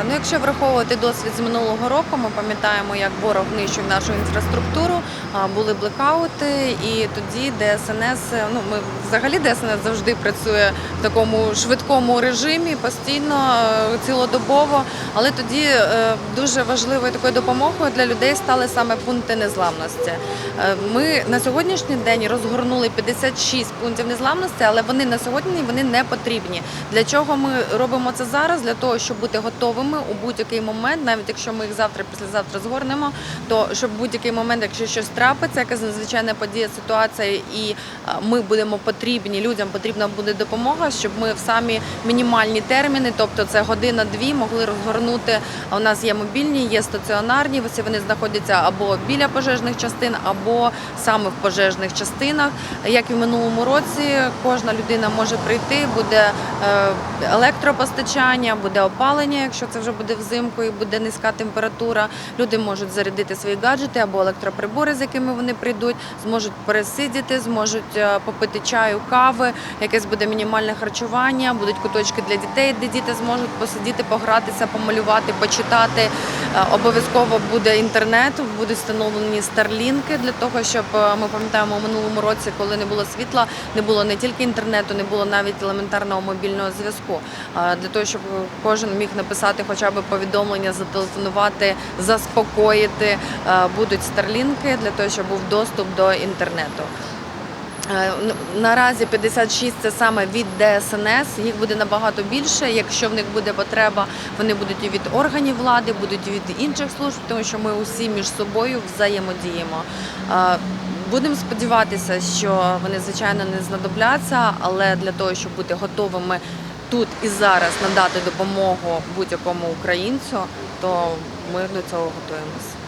Е, Ну, якщо враховувати досвід з минулого року, ми пам'ятаємо, як ворог нищив нашу інфраструктуру, були блекаути, і тоді ДСНС, е, ну ми взагалі ДСНС завжди працює в такому швидкому режимі, постійно, е, цілодобово. Але тоді дуже важливою такою допомогою для людей стали саме пункти незламності. Ми на сьогоднішній день розгорнули 56 пунктів незламності, але вони на сьогодні вони не потрібні. Для чого ми робимо це зараз? Для того, щоб бути готовими у будь-який момент, навіть якщо ми їх завтра, післязавтра згорнемо, то щоб будь-який момент, якщо щось трапиться, якась надзвичайна подія, ситуація, і е, ми будемо потрібні, людям потрібна буде допомога, щоб ми в самі мінімальні терміни, тобто це година-дві, могли розгорнути. У нас є мобільні, є стаціонарні. Всі вони знаходяться або біля пожежних частин, або саме в пожежних частинах. Як і в минулому році, кожна людина може прийти, буде е, електропостачання, буде опалення, якщо це вже буде взимку і буде низька температура. Люди можуть зарядити свої гаджети або електроприбори, з якими вони прийдуть, зможуть пересидіти, зможуть е, попити чаю, кави, якесь буде мінімальне харчування, будуть куточки для дітей, де діти зможуть посидіти, погратися, помалювати, почитати. Е, Обов'язково буде інтернет, будуть встановлені старлінки для того, щоб е, ми пам'ятаємо у минулому році, коли не було світла, не було не тільки інтернету, не було навіть елементарного мобільного зв'язку. Е, Для того, щоб кожен міг написати хоча б повідомлення, зателефонувати, заспокоїти, будуть старлінки для того, щоб був доступ до інтернету. Е, н- Наразі 56 це саме від ДСНС. Їх буде набагато більше. Якщо в них буде потреба, вони будуть і від органів влади, будуть і від інших служб, тому що ми усі між собою взаємодіємо. Е, Будемо сподіватися, що вони звичайно не знадобляться, але для того, щоб бути готовими тут і зараз надати допомогу будь-якому українцю, то ми до цього готуємося.